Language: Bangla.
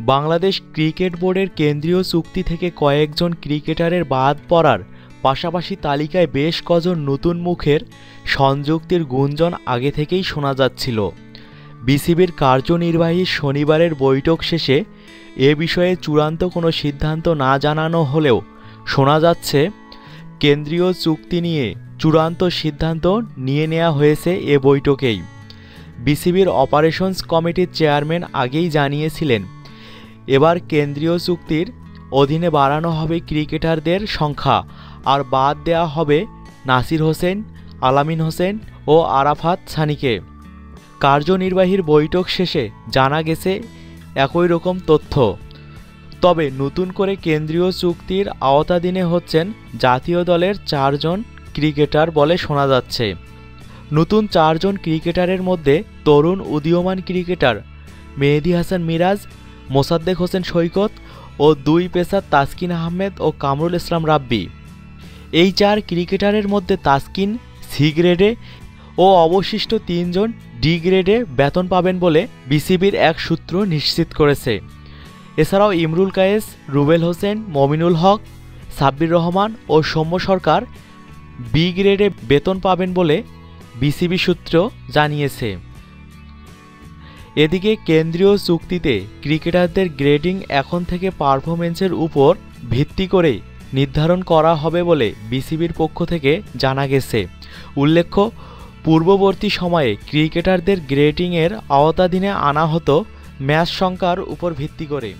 বাংলাদেশ ক্রিকেট বোর্ডের কেন্দ্রীয় চুক্তি থেকে কয়েকজন ক্রিকেটারের বাদ পড়ার পাশাপাশি তালিকায় বেশ কজন নতুন মুখের সংযুক্তির গুঞ্জন আগে থেকেই শোনা যাচ্ছিল। বিসিবির কার্যনির্বাহী শনিবারের বৈঠক শেষে এ বিষয়ে চূড়ান্ত কোনো সিদ্ধান্ত না জানানো হলেও শোনা যাচ্ছে, কেন্দ্রীয় চুক্তি নিয়ে চূড়ান্ত সিদ্ধান্ত নিয়ে নেওয়া হয়েছে এ বৈঠকেই। বিসিবির অপারেশনস কমিটির চেয়ারম্যান আগেই জানিয়েছিলেন এবার কেন্দ্রীয় চুক্তির অধীনে বাড়ানো হবে ক্রিকেটারদের সংখ্যা, আর বাদ দেওয়া হবে নাসির হোসেন, আলামিন হোসেন ও আরাফাত সানিকে। কার্যনির্বাহীর বৈঠক শেষে জানা গেছে একই রকম তথ্য। তবে নতুন করে কেন্দ্রীয় চুক্তির আওতাধীনে হচ্ছেন জাতীয় দলের চারজন ক্রিকেটার বলে শোনা যাচ্ছে। নতুন চারজন ক্রিকেটারের মধ্যে তরুণ উদীয়মান ক্রিকেটার মেহেদি হাসান মিরাজ মোসাদ্দেক হোসেন সৈকত ও দুই পেসার তাসকিন আহমেদ ও কামরুল ইসলাম রাব্বি। এই চার ক্রিকেটারের মধ্যে তাসকিন সি গ্রেডে ও অবশিষ্ট তিনজন ডি গ্রেডে বেতন পাবেন বলে বিসিবির এক সূত্র নিশ্চিত করেছে। এছাড়াও ইমরুল কায়েস, রুবেল হোসেন, মমিনুল হক, সাব্বির রহমান ও সৌম্য সরকার বি গ্রেডে বেতন পাবেন বলে বিসিবি সূত্র জানিয়েছে। এদিকে কেন্দ্রীয় চুক্তিতে ক্রিকেটারদের গ্রেডিং এখন থেকে পারফরমেন্সের উপর ভিত্তি করে নির্ধারণ করা হবে বলে বিসিবির পক্ষ থেকে জানা গেছে। উল্লেখ্য, পূর্ববর্তী সময়ে ক্রিকেটারদের গ্রেডিংয়ের আওতাধীনে আনা হতো ম্যাচ সংখ্যার উপর ভিত্তি করে।